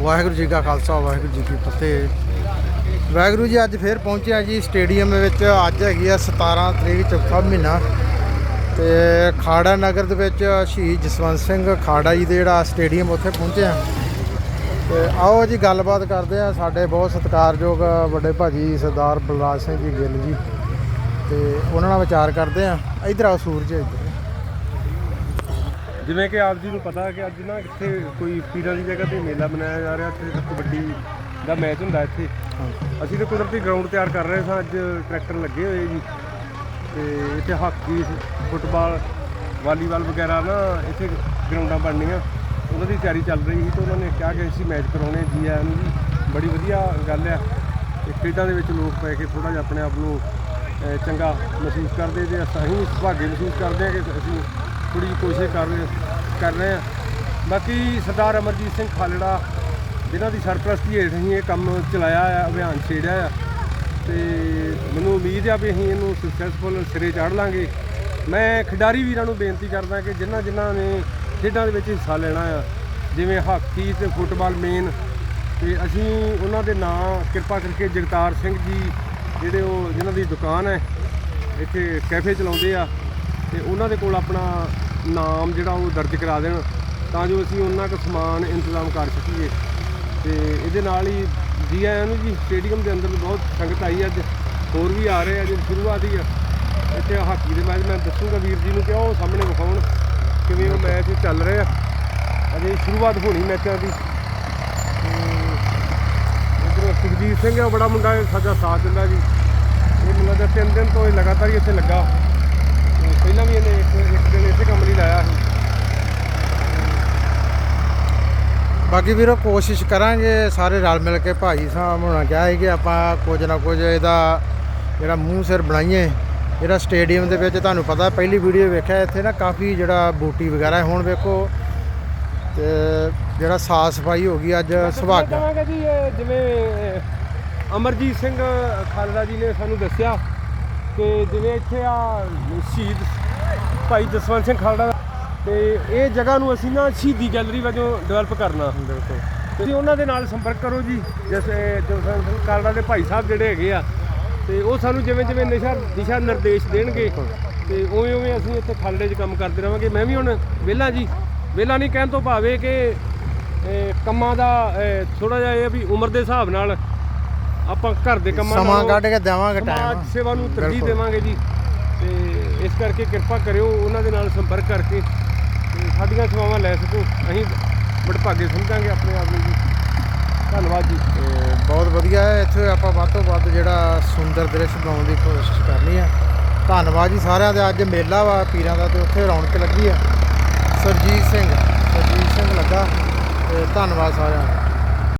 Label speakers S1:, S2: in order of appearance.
S1: ਵਾਹਿਗੁਰੂ ਜੀ ਕਾ ਖਾਲਸਾ, ਵਾਹਿਗੁਰੂ ਜੀ ਕੀ ਫਤਿਹ। ਵਾਹਿਗੁਰੂ ਜੀ ਅੱਜ ਫੇਰ ਪਹੁੰਚਿਆ ਜੀ ਸਟੇਡੀਅਮ ਦੇ ਵਿੱਚ। ਅੱਜ ਹੈਗੀ ਆ 17 ਤਰੀਕ, ਚੌਥਾ ਮਹੀਨਾ। ਤੇ ਖਾੜਾ ਨਗਰ ਦੇ ਵਿੱਚ ਸ਼ਹੀਦ ਜਸਵੰਤ ਸਿੰਘ ਖਾੜਾ ਜੀ ਦੇ ਜਿਹੜਾ ਸਟੇਡੀਅਮ ਉੱਥੇ ਪਹੁੰਚੇ ਆ ਤੇ ਆਓ ਜੀ, ਗੱਲਬਾਤ ਕਰਦੇ ਆ ਸਾਡੇ ਬਹੁਤ ਸਤਿਕਾਰਯੋਗ ਵੱਡੇ ਭਾਜੀ ਸਰਦਾਰ ਬਲਰਾਜ ਸਿੰਘ ਜੀ ਗਿੱਲ ਜੀ। ਤੇ ਉਹਨਾਂ ਨਾਲ ਵਿਚਾਰ ਕਰਦੇ ਆ ਇਧਰ ਆਓ ਸੂਰਜ ਇੱਧਰ।
S2: ਜਿਵੇਂ ਕਿ ਆਪ ਜੀ ਨੂੰ ਪਤਾ ਹੈ ਕਿ ਅੱਜ ਨਾ ਇੱਥੇ ਕੋਈ ਪੀਰਾਂ ਦੀ ਜਗ੍ਹਾ ਤੇ ਮੇਲਾ ਮਨਾਇਆ ਜਾ ਰਿਹਾ ਇੱਥੇ ਕਬੱਡੀ ਦਾ ਮੈਚ ਹੁੰਦਾ ਇੱਥੇ। ਅਸੀਂ ਤਾਂ ਕੁਦਰਤੀ ਗਰਾਊਂਡ ਤਿਆਰ ਕਰ ਰਹੇ ਸਾਂ ਅੱਜ ਟਰੈਕਟਰ ਲੱਗੇ ਹੋਏ ਜੀ। ਤੇ ਇੱਥੇ ਹਾਕੀ ਫੁੱਟਬਾਲ ਵਾਲੀਬਾਲ ਵਗੈਰਾ ਨਾ ਇੱਥੇ ਗਰਾਊਂਡਾਂ ਬਣਨੀਆਂ। ਉਹਨਾਂ ਦੀ ਤਿਆਰੀ ਚੱਲ ਰਹੀ ਸੀ ਤੇ ਉਹਨਾਂ ਨੇ ਕਿਹਾ ਕਿ ਅਸੀਂ ਮੈਚ ਕਰਾਉਣੇ ਜੀ ਆਇਆਂ ਨੂੰ ਜੀ। ਬੜੀ ਵਧੀਆ ਗੱਲ ਆ। ਤੇ ਖੇਡਾਂ ਦੇ ਵਿੱਚ ਲੋਕ ਪੈ ਕੇ ਥੋੜਾ ਜਿਹਾ ਆਪਣੇ ਆਪ ਨੂੰ ਚੰਗਾ ਮਹਿਸੂਸ ਕਰਦੇ ਤੇ ਅਸੀਂ ਸੁਭਾਗੇ ਮਹਿਸੂਸ ਕਰਦੇ ਹਾਂ ਕਿ ਅਸੀਂ ਥੋੜੀ ਜਿਹੀ ਕੋਸ਼ਿਸ਼ ਕਰ ਰਹੇ ਕਰ ਰਹੇ ਹਾਂ ਬਾਕੀ ਸਰਦਾਰ ਅਮਰਜੀਤ ਸਿੰਘ ਖਾਲੜਾ, ਜਿਨ੍ਹਾਂ ਦੀ ਸਰਪ੍ਰਸਤੀ ਹੇਠ ਅਸੀਂ ਇਹ ਕੰਮ ਚਲਾਇਆ ਆ, ਅਭਿਆਨ ਛੇੜਿਆ ਆ। ਤੇ ਮੈਨੂੰ ਉਮੀਦ ਆ ਵੀ ਅਸੀਂ ਇਹਨੂੰ ਸਕਸੈਸਫੁਲ ਸਿਰੇ ਚਾੜ ਲਾਂਗੇ। ਮੈਂ ਖਿਡਾਰੀ ਵੀਰਾਂ ਨੂੰ ਬੇਨਤੀ ਕਰਦਾ ਕਿ ਜਿਨ੍ਹਾਂ ਜਿਨ੍ਹਾਂ ਨੇ ਖੇਡਾਂ ਦੇ ਵਿੱਚ ਹਿੱਸਾ ਲੈਣਾ ਆ, ਜਿਵੇਂ ਹਾਕੀ ਤੇ ਫੁੱਟਬਾਲ ਮੇਨ ਤੇ ਅਸੀਂ ਉਹਨਾਂ ਦੇ ਨਾਂ ਕਿਰਪਾ ਕਰਕੇ ਜਗਤਾਰ ਸਿੰਘ ਜੀ, ਜਿਹੜੇ ਉਹ ਜਿਨ੍ਹਾਂ ਦੀ ਦੁਕਾਨ ਹੈ, ਇੱਥੇ ਕੈਫੇ ਚਲਾਉਂਦੇ ਆ। ਤੇ ਉਹਨਾਂ ਦੇ ਕੋਲ ਆਪਣਾ ਨਾਮ ਜਿਹੜਾ ਉਹ ਦਰਜ ਕਰਾ ਦੇਣ ਤਾਂ ਜੋ ਅਸੀਂ ਉਹਨਾਂ ਕੁ ਸਮਾਨ ਇੰਤਜ਼ਾਮ ਕਰ ਸਕੀਏ। ਤੇ ਇਹਦੇ ਨਾਲ ਹੀ ਜੀ ਆਇਆਂ ਨੂੰ ਜੀ ਸਟੇਡੀਅਮ ਦੇ ਅੰਦਰ ਬਹੁਤ ਸੰਗਤ ਆਈ ਅੱਜ। ਹੋਰ ਵੀ ਆ ਰਹੇ ਆ ਜੇ ਸ਼ੁਰੂਆਤ ਹੀ ਆ। ਇੱਥੇ ਹਾਕੀ ਦੇ ਮੈਚ ਮੈਂ ਦੱਸੂਗਾ ਵੀਰ ਜੀ ਨੂੰ ਕਿ ਉਹ ਸਾਹਮਣੇ ਵਿਖਾਉਣ ਕਿਵੇਂ ਉਹ ਮੈਚ ਚੱਲ ਰਿਹਾ ਆ। ਅਜੇ ਸ਼ੁਰੂਆਤ ਹੋਣੀ ਮੈਚਾਂ ਦੀ। ਇਧਰ ਸੁਖਜੀਤ ਸਿੰਘ ਹੈ ਬੜਾ ਮੁੰਡਾ ਹੈ, ਸਾਡਾ ਸਾਥ ਦਿੰਦਾ ਜੀ। ਇਹ ਮੁੰਡਾ ਦਾ ਤਿੰਨ ਦਿਨ ਤੋਂ ਇਹ ਲਗਾਤਾਰ ਹੀ ਇੱਥੇ ਲੱਗਾ। ਪਹਿਲਾਂ ਵੀ ਇਹਨੇ ਇੱਕ ਇੱਕ ਦਿਨ ਇਸੇ ਕੰਮ ਲਈ ਲਾਇਆ ਸੀ।
S1: ਬਾਕੀ ਵੀਰੋ ਕੋਸ਼ਿਸ਼ ਕਰਾਂਗੇ ਸਾਰੇ ਰਲ ਮਿਲ ਕੇ ਭਾਜੀ ਸਾਹਿਬ ਹੋਣਾ ਕਿਹਾ ਹੈ ਕਿ ਆਪਾਂ ਕੁਝ ਨਾ ਕੁਝ ਇਹਦਾ ਜਿਹੜਾ ਮੂੰਹ ਸਿਰ ਬਣਾਈਏ। ਜਿਹੜਾ ਸਟੇਡੀਅਮ ਦੇ ਵਿੱਚ ਤੁਹਾਨੂੰ ਪਤਾ ਪਹਿਲੀ ਵੀਡੀਓ ਵੇਖਿਆ ਇੱਥੇ ਨਾ ਕਾਫੀ ਜਿਹੜਾ ਬੂਟੀ ਵਗੈਰਾ। ਹੁਣ ਵੇਖੋ। ਤੇ ਜਿਹੜਾ ਸਾਫ਼ ਸਫ਼ਾਈ ਹੋ ਗਈ ਅੱਜ ਸੁਭਾਗਾ।
S2: ਜੀ ਜਿਵੇਂ ਅਮਰਜੀਤ ਸਿੰਘ ਖਾਲੜਾ ਜੀ ਨੇ ਸਾਨੂੰ ਦੱਸਿਆ ਕਿ ਜਿਵੇਂ ਇੱਥੇ ਆ ਸ਼ਹੀਦ ਭਾਈ ਜਸਵੰਤ ਸਿੰਘ ਖਾਲੜਾ ਤੇ ਇਹ ਜਗ੍ਹਾ ਨੂੰ ਅਸੀਂ ਨਾ ਸ਼ਹੀਦੀ ਗੈਲਰੀ ਵਜੋਂ ਡਿਵੈਲਪ ਕਰਨਾ। ਤੁਸੀਂ ਉਹਨਾਂ ਦੇ ਨਾਲ ਸੰਪਰਕ ਕਰੋ ਜੀ ਜੈਸੇ ਜਸਵੰਤ ਸਿੰਘ ਖਾਲੜਾ ਦੇ ਭਾਈ ਸਾਹਿਬ ਜਿਹੜੇ ਹੈਗੇ ਆ। ਤੇ ਉਹ ਸਾਨੂੰ ਜਿਵੇਂ ਜਿਵੇਂ ਨਿਸ਼ਾ ਦਿਸ਼ਾ ਨਿਰਦੇਸ਼ ਦੇਣਗੇ ਤੇ ਉਵੇਂ ਉਵੇਂ ਅਸੀਂ ਇੱਥੇ ਖਾਲੜੇ 'ਚ ਕੰਮ ਕਰਦੇ ਰਵਾਂਗੇ। ਮੈਂ ਵੀ ਹੁਣ ਵਿਹਲਾ ਜੀ ਵਿਹਲਾ ਨਹੀਂ ਕਹਿਣ ਤੋਂ ਭਾਵੇਂ ਕਿ ਇਹ ਕੰਮਾਂ ਦਾ ਥੋੜਾ ਜਿਹਾ ਇਹ ਵੀ ਉਮਰ ਦੇ ਹਿਸਾਬ ਨਾਲ ਆਪਾਂ ਘਰ ਦੇ ਕੰਮਾਂ
S1: ਸਮਾਂ ਕੱਢ ਕੇ ਦੇਵਾਂਗੇ ਟਾਈਮ
S2: ਸੇਵਾ ਨੂੰ ਤਰਜੀਹ। ਦੇਵਾਂਗੇ ਜੀ। ਤੇ ਇਸ ਕਰਕੇ ਕਿਰਪਾ ਕਰਿਓ ਉਹਨਾਂ ਦੇ ਨਾਲ ਸੰਪਰਕ ਕਰਕੇ ਸਾਡੀਆਂ ਸੇਵਾਵਾਂ ਲੈ ਸਕੋ। ਅਸੀਂ ਬੜਭਾਗੇ ਸਮਝਾਂਗੇ ਆਪਣੇ ਆਪ ਨੂੰ ਜੀ। ਧੰਨਵਾਦ ਜੀ।
S1: ਬਹੁਤ ਵਧੀਆ ਹੈ। ਇੱਥੇ ਆਪਾਂ ਵੱਧ ਤੋਂ ਵੱਧ ਜਿਹੜਾ ਸੁੰਦਰ ਦ੍ਰਿਸ਼ ਬਣਾਉਣ ਦੀ ਕੋਸ਼ਿਸ਼ ਕਰਨੀ ਹੈ। ਧੰਨਵਾਦ ਜੀ ਸਾਰਿਆਂ ਦਾ। ਅੱਜ ਮੇਲਾ ਵਾ ਪੀਰਾਂ ਦਾ ਤੇ ਉੱਥੇ ਰੌਣਕ ਲੱਗੀ ਆ। ਸਰਜੀਤ ਸਿੰਘ ਸਰਜੀਤ ਸਿੰਘ ਲੱਗਾ ਤੇ ਧੰਨਵਾਦ ਸਾਰਿਆਂ ਦਾ।